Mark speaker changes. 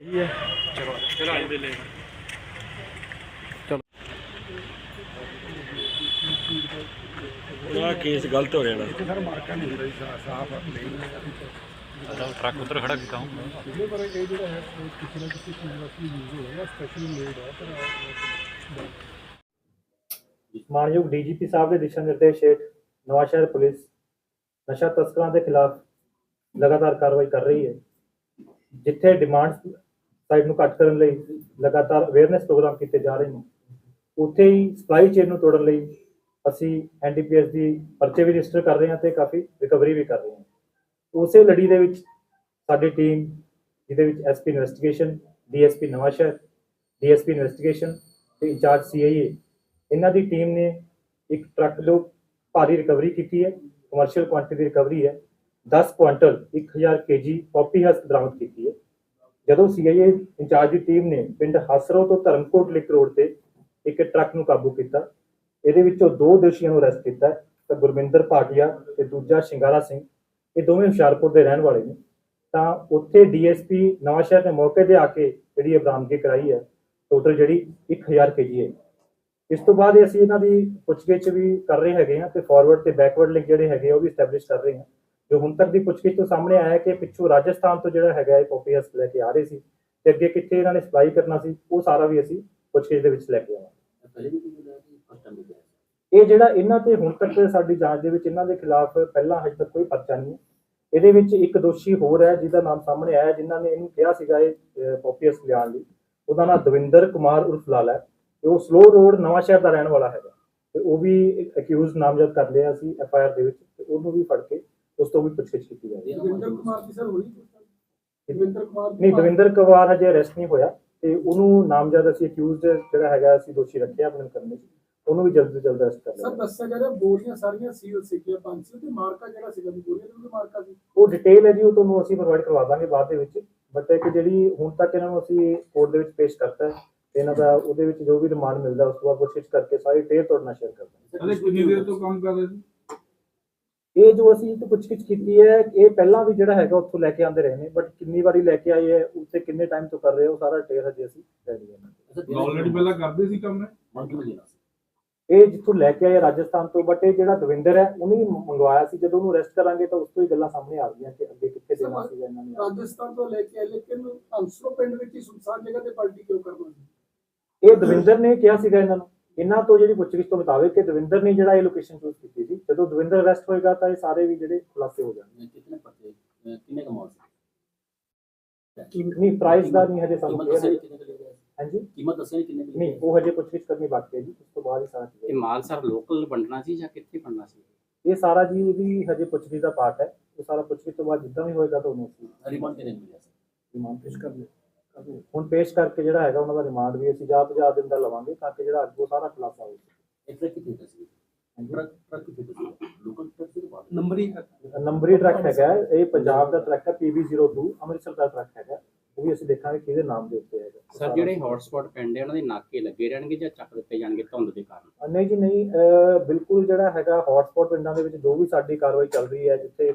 Speaker 1: ਸਹੀ ਹੈ।
Speaker 2: ਚਲੋ ਚਲੋ ਆਜੋ ਦੇ ਲੈ
Speaker 1: ਆ ਕੇਸ ਗਲਤ ਹੋ ਜਾਣਾ
Speaker 3: ਸਰ ਮਾਰਕਾ ਨਹੀਂ ਹੁੰਦਾ ਜੀ ਸਾਫ਼ ਨਹੀਂ
Speaker 2: ਟਰੱਕ ਉਧਰ ਖੜਾ ਕੀਤਾ ਹੂੰ।
Speaker 3: ਇਹਦੇ ਪਰ ਇਹ ਜਿਹੜਾ ਹੈ ਉਹ ਕਿਸੇ ਨਾ ਕਿਸੇ ਚੀਜ਼ ਵਾਸਤੇ ਯੂਜ਼ ਹੋਏਗਾ ਸਪੈਸ਼ਲੀ ਮੇਡ ਹੈ ਪਰ
Speaker 4: ਮਾਨਯੋਗ ਡੀਜੀਪੀ ਸਾਹਿਬ ਦੇ ਦਿਸ਼ਾ ਨਿਰਦੇਸ਼ ਹੇਠ ਨਵਾਂਸ਼ਹਿਰ ਪੁਲਿਸ ਨਸ਼ਾ ਤਸਕਰਾਂ ਦੇ ਖਿਲਾਫ ਲਗਾਤਾਰ ਕਾਰਵਾਈ ਕਰ ਰਹੀ ਹੈ ਜਿੱਥੇ ਡਿਮਾਂਡ ਸਾਈਡ ਨੂੰ ਘੱਟ ਕਰਨ ਲਈ ਲਗਾਤਾਰ ਅਵੇਅਰਨੈਸ ਪ੍ਰੋਗਰਾਮ ਕੀਤੇ ਜਾ ਰਹੇ ਨੇ। ਉੱਥੇ ਹੀ ਸਪਲਾਈ ਚੇਨ ਨੂੰ ਤੋੜਨ ਲਈ ਅਸੀਂ ਐਨਡੀਪੀਐਸ ਦੀ ਪਰਚੇ ਵੀ ਰਜਿਸਟਰ ਕਰ ਰਹੇ ਹਾਂ ਤੇ ਕਾਫੀ ਰਿਕਵਰੀ ਵੀ ਕਰ ਰਹੇ ਹਾਂ। ਉਸੇ ਲੜੀ ਦੇ ਵਿੱਚ ਸਾਡੀ ਟੀਮ ਜਿਹਦੇ ਵਿੱਚ SP investigation DSP Nawanshahr DSP investigation ਤੇ ਇੰਚਾਰਜ ਸੀਆਈਏ ਇਹਨਾਂ ਦੀ ਟੀਮ ਨੇ ਇੱਕ ਟਰੱਕ ਤੋਂ ਭਾਰੀ ਰਿਕਵਰੀ ਕੀਤੀ ਹੈ ਕਮਰਸ਼ੀਅਲ ਕੁਆਂਟੀਟੀ ਦੀ ਰਿਕਵਰੀ ਹੈ। 10 ਕੁਆਂਟਲ 1000 ਕੇਜੀ ਪੌਪੀ ਹਸਕ ਬਰਾਮਦ ਕੀਤੀ ਹੈ। ਜਦੋਂ ਸੀਆਈਏ ਇੰਚਾਰਜ ਦੀ ਟੀਮ ਨੇ ਪਿੰਡ ਹਸਰੋ ਤੋਂ ਧਰਮਕੋਟ ਲਿਕ ਰੋਡ ਤੇ ਇੱਕ ਟਰੱਕ ਨੂੰ ਕਾਬੂ ਕੀਤਾ, ਇਹਦੇ ਵਿੱਚੋਂ ਦੋ ਦੋਸ਼ੀਆਂ ਨੂੰ ਅਰੈਸਟ ਕੀਤਾ ਤਾਂ ਗੁਰਵਿੰਦਰ ਭਾਟੀਆ ਤੇ ਦੂਜਾ ਸ਼ਿੰਗਾਰਾ ਸਿੰਘ, ਇਹ ਦੋਵੇਂ ਹੁਸ਼ਿਆਰਪੁਰ ਦੇ ਰਹਿਣ ਵਾਲੇ ਨੇ। ਤਾਂ ਉੱਥੇ ਡੀਐਸਪੀ ਨਵਾਂਸ਼ਹਿਰ ਦੇ ਮੌਕੇ ਤੇ ਆ ਕੇ ਜਿਹੜੀ ਬਰਾਮਦਗੀ ਕਰਾਈ ਹੈ, ਟੋਟਲ ਜਿਹੜੀ 1000 ਕੇਜੀ ਹੈ। ਇਸ ਤੋਂ ਬਾਅਦ ਅਸੀਂ ਇਹਨਾਂ ਦੀ ਪੁੱਛਗਿੱਛ ਵੀ ਕਰ ਰਹੇ ਹੈਗੇ ਆ ਤੇ ਫਾਰਵਰਡ ਤੇ ਬੈਕਵਰਡ ਲਿੰਕ ਜਿਹੜੇ ਹੈਗੇ ਆ, ਉਹ ਵੀ ਸਟੈਬਲਿਸ਼ ਕਰ ਰਹੇ ਹਾਂ। ਜੋ ਹੁਣ ਤੱਕ ਦੀ ਪੁੱਛਗਿੱਛ ਤੋਂ ਸਾਹਮਣੇ ਆਇਆ ਕਿ ਪਿੱਛੋਂ ਰਾਜਸਥਾਨ ਤੋਂ ਜਿਹੜਾ ਹੈਗਾ ਇਹ ਪੋਪੀ ਹਸਕ ਲੈ ਕੇ ਆ ਰਹੇ ਸੀ ਤੇ ਅੱਗੇ ਕਿੱਥੇ ਇਹਨਾਂ ਨੇ ਸਪਲਾਈ ਕਰਨਾ ਸੀ ਉਹ ਸਾਰਾ ਵੀ ਅਸੀਂ ਪੁੱਛਗਿੱਛ ਦੇ ਵਿੱਚ ਲੈ ਕੇ ਆਵਾਂਗੇ। ਇਹ ਜਿਹੜਾ ਇਹਨਾਂ ਤੇ ਹੁਣ ਤੱਕ ਸਾਡੀ ਜਾਂਚ ਦੇ ਵਿੱਚ ਇਹਨਾਂ ਦੇ ਖਿਲਾਫ ਪਹਿਲਾਂ ਹਜੇ ਤੱਕ ਕੋਈ ਪਰਚਾ ਨਹੀਂ ਹੈ। ਇਹਦੇ ਵਿੱਚ ਇੱਕ ਦੋਸ਼ੀ ਹੋਰ ਹੈ ਜਿਹਦਾ ਨਾਮ ਸਾਹਮਣੇ ਆਇਆ ਜਿਨ੍ਹਾਂ ਨੇ ਇਹਨੂੰ ਕਿਹਾ ਸੀਗਾ ਇਹ ਪੋਪੀ ਹਸਕ ਲਿਆਉਣ ਲਈ। ਉਹਦਾ ਨਾਮ ਦਵਿੰਦਰ ਕੁਮਾਰ ਉਰਫ ਲਾਲਾ ਹੈ ਤੇ ਉਹ ਸਲੋ ਰੋਡ ਨਵਾਂ ਸ਼ਹਿਰ ਦਾ ਰਹਿਣ ਵਾਲਾ ਹੈਗਾ। ਤੇ ਉਹ ਵੀ ਅਕਿਊਜ਼ ਨਾਮਜ਼ਦ ਕਰ ਲਿਆ ਸੀ ਐਫ ਆਈ ਆਰ ਦੇ ਵਿੱਚ ਤੇ ਉਹਨੂੰ ਵੀ ਫੜ ਕੇ ਉਸ ਤੋਂ ਵੀ ਪੁੱਛਗਿੱਛ ਕੀਤੀ ਜਾ ਰਹੀ ਹੈ।
Speaker 3: ਦਵਿੰਦਰ ਕੁਮਾਰ ਦੀ ਸਰ ਹੋਈ? ਦਵਿੰਦਰ ਕੁਮਾਰ ਦੀ
Speaker 4: ਨਹੀਂ ਦਵਿੰਦਰ ਕੁਮਾਰ ਹਜੇ ਅਰੈਸਟ ਨਹੀਂ ਹੋਇਆ ਤੇ ਉਹਨੂੰ ਨਾਮਜ਼ਦ ਅਸੀਂ ਅਕਿਊਜ਼ ਜਿਹੜਾ ਹੈਗਾ ਅਸੀਂ ਦੋਸ਼ੀ ਰੱਖਿਆ ਆਪਣੇ ਕਰਨੇ ਉਹਨੂੰ ਵੀ ਜਲਦ ਤੋਂ ਜਲਦ ਅਰੈਸਟ ਕਰ
Speaker 3: ਸਰ ਦੱਸਿਆ ਜਾ ਰਿਹਾ ਬੋਰੀਆਂ ਸਾਰੀਆਂ ਸੀਲ ਸੀਗੀਆਂ ਪੰਜ ਸੌ ਤੇ ਮਾਰਕਾ ਜਿਹੜਾ ਸੀਗਾ ਜੀ ਬੋਰੀਆਂ ਦੇ ਵੀ ਮਾਰਕਾ ਸੀ।
Speaker 4: ਉਹ ਡਿਟੇਲ ਹੈ ਜੀ ਉਹ ਤੁਹਾਨੂੰ ਅਸੀਂ ਪ੍ਰੋਵਾਈਡ ਕਰਵਾ ਦਾਂਗੇ ਬਾਅਦ ਦੇ ਵਿੱਚ। ਬਟ ਇੱਕ ਜਿਹੜੀ ਹੁਣ ਤੱਕ ਇਹਨਾਂ ਨੂੰ ਅਸੀਂ ਕੋਰਟ ਦੇ ਵਿੱਚ ਪੇਸ਼ ਕਰਤਾ ਹੈ ਇਹਨਾਂ ਦਾ ਉਹਦੇ ਵਿੱਚ ਜੋ ਵੀ ਰਿਮਾਂਡ ਮਿਲਦਾ ਉਸ ਤੋਂ ਬਾਅਦ ਪੁੱਛਗਿੱਛ ਕਰਕੇ ਸਾਰੀ ਡਿਟੇਲ ਤੁਹਾਡੇ ਨਾਲ ਸ਼ੇਅਰ ਕਰ ਦਾਂਗੇ।
Speaker 5: ਅਰੇ ਕਿੰਨੀ ਦੇਰ ਤੋਂ ਕੰਮ ਕਰ ਰਹੇ ਸੀ?
Speaker 4: ਇਹ ਜੋ ਅਸੀਂ ਇੱਕ ਪੁੱਛਗਿੱਛ ਕੀਤੀ ਹੈ ਇਹ ਪਹਿਲਾਂ ਵੀ ਜਿਹੜਾ ਹੈਗਾ ਉੱਥੋਂ ਲੈ ਕੇ ਆਉਂਦੇ ਰਹੇ ਨੇ ਬਟ ਕਿੰਨੀ ਵਾਰੀ ਲੈ ਕੇ ਆਏ ਹੈ ਉੱਤੇ ਕਿੰਨੇ ਟਾਈਮ ਤੋਂ ਕਰ ਰਹੇ ਹੋ ਸਾਰਾ ਡਿਟੇਲ ਹਜੇ ਅਸੀਂ ਲੈ ਲਈ ਹੈ
Speaker 5: ਆਲਰੇਡੀ ਪਹਿਲਾਂ ਕਰਦੇ ਸੀ ਕੰਮ ਨੇ
Speaker 4: ਇਹ ਜਿੱਥੋਂ ਲੈ ਕੇ ਆਏ ਰਾਜਸਥਾਨ ਤੋਂ ਬਟ ਇਹ ਜਿਹੜਾ ਦਵਿੰਦਰ ਹੈ ਉਹਨੇ ਹੀ ਮੰਗਵਾਇਆ ਸੀ ਜਦੋਂ ਉਹਨੂੰ ਅਰੈਸਟ ਕਰਾਂਗੇ ਤਾਂ ਉਸ ਤੋਂ ਹੀ ਗੱਲਾਂ ਸਾਹਮਣੇ ਆ ਰਹੀਆਂ ਕਿ ਅੱਗੇ ਕਿੱਥੇ ਦੇਣਾ ਸੀਗਾ ਇਹਨਾਂ ਨੇ।
Speaker 3: ਰਾਜਸਥਾਨ ਤੋਂ ਲੈ ਕੇ ਆਏ ਲੇਕਿਨ ਹੰਸਰੋ ਪਿੰਡ ਵਿੱਚ ਹੀ ਸੁਨਸਾਨ ਜਗ੍ਹਾ ਤੇ ਪਾਰਟੀ ਕਿਉਂ ਸੀ
Speaker 4: ਇਹ ਦਵਿੰਦਰ ਨੇ ਕਿਹਾ ਸੀਗਾ ਇਹਨਾਂ ਨੂੰ। ਇਹਨਾਂ ਤੋਂ ਜਿਹੜੀ ਪੁੱਛਗਿੱਛ ਤੋਂ ਮੁਤਾਬਕ ਕਿ ਦਵਿੰਦਰ ਨੇ ਜਿਹੜਾ ਇਹ ਲੋਕੇਸ਼ਨ ਚੂਜ਼ ਕੀਤੀ ਸੀ ਜਦੋਂ ਦਵਿੰਦਰ ਅਰੈਸਟ ਹੋਏਗਾ ਤਾਂ ਇਹ ਸਾਰੇ ਵੀ ਜਿਹੜੇ ਖੁਲਾਸੇ ਹੋ ਜਾਣਗੇ।
Speaker 6: ਕਿੰਨੇ ਪਰਚੇ ਕਿੰਨੇ ਕਮਾਉਣ
Speaker 4: ਨਹੀਂ ਪ੍ਰਾਈਸ ਦਾ ਨਹੀਂ ਹਜੇ ਸਾਨੂੰ ਹਾਂਜੀ?
Speaker 6: ਕੀਮਤ ਦੱਸਿਆ ਕਿੰਨੇ ਦੀ
Speaker 4: ਨਹੀਂ ਉਹ ਹਜੇ ਪੁੱਛਗਿੱਛ ਕਰਨੀ ਬਾਕੀ ਹੈ ਜੀ ਉਸ ਤੋਂ ਬਾਅਦ ਹੀ ਸਾਰਾ
Speaker 6: ਇਹ ਮਾਲ ਸਰ ਲੋਕਲ ਵੰਡਣਾ ਸੀ ਜਾਂ ਕਿੱਥੇ ਵੰਡਣਾ ਸੀ?
Speaker 4: ਇਹ ਸਾਰਾ ਜੀ ਇਹਦੀ ਹਜੇ ਪੁੱਛਗਿੱਛ ਦਾ ਪਾਰਟ ਹੈ। ਉਹ ਸਾਰਾ ਪੁੱਛਗਿੱਛ ਤੋਂ ਬਾਅਦ ਜਿੱਦਾਂ ਵੀ ਹੋਏਗਾ ਤੁਹਾਨੂੰ ਅਸੀਂ
Speaker 6: ਰਿਮਾਂਡ ਤੇ ਨਹੀਂ ਮਿਲਿਆ ਸਰ
Speaker 4: ਰਿਮਾਂਡ ਪੇਸ਼ ਕਰ ਲਿਆ। ਹੁਣ ਪੇਸ਼ ਕਰਕੇ ਜਿਹੜਾ ਹੈਗਾ ਉਹਨਾਂ ਦਾ ਰਿਮਾਂਡ ਵੀ ਅਸੀਂ ਜਾਂ 50 ਦਿਨ ਦਾ ਲਵਾਂਗੇ ਤਾਂ ਕਿ ਜਿਹੜਾ ਅੱਗੋਂ ਸਾਰਾ ਖੁਲਾਸਾ ਹੋ
Speaker 6: ਇੱਕ ਟਰੱਕ ਕਿੱਥੇ ਸੀ?
Speaker 4: ਜਾਵੇ
Speaker 6: ਟਰੱਕ ਟਰੱਕ ਕਿੱਥੇ ਸੀ? ਲੋਕਲ ਟਰੱਕ ਸੀ ਬਾਹਰ?
Speaker 5: ਨੰਬਰੀ
Speaker 4: ਨੰਬਰੀ ਟਰੱਕ ਹੈਗਾ ਹੈ, ਇਹ ਪੰਜਾਬ ਦਾ ਟਰੱਕ ਹੈ PB02 ਅੰਮ੍ਰਿਤਸਰ ਦਾ ਟਰੱਕ ਹੈਗਾ। ਉਹ ਵੀ ਅਸੀਂ ਦੇਖਾਂਗੇ ਕਿਹਦੇ ਨਾਮ ਦੇ ਉੱਤੇ ਹੈਗਾ।
Speaker 6: ਸਰ ਜਿਹੜੇ ਹੌਟਸਪੌਟ ਪਿੰਡ ਹੈ ਉਹਨਾਂ ਦੇ ਨਾਕੇ ਲੱਗੇ ਰਹਿਣਗੇ ਜਾਂ ਚੱਕ ਦਿੱਤੇ ਜਾਣਗੇ ਧੁੰਦ ਦੇ ਕਾਰਨ?
Speaker 4: ਨਹੀਂ ਜੀ ਨਹੀਂ ਬਿਲਕੁਲ ਜਿਹੜਾ ਹੈਗਾ ਹੌਟਸਪੌਟ ਪਿੰਡਾਂ ਦੇ ਵਿੱਚ ਜੋ ਵੀ ਸਾਡੀ ਕਾਰਵਾਈ ਚੱਲ ਰਹੀ ਹੈ ਜਿੱਥੇ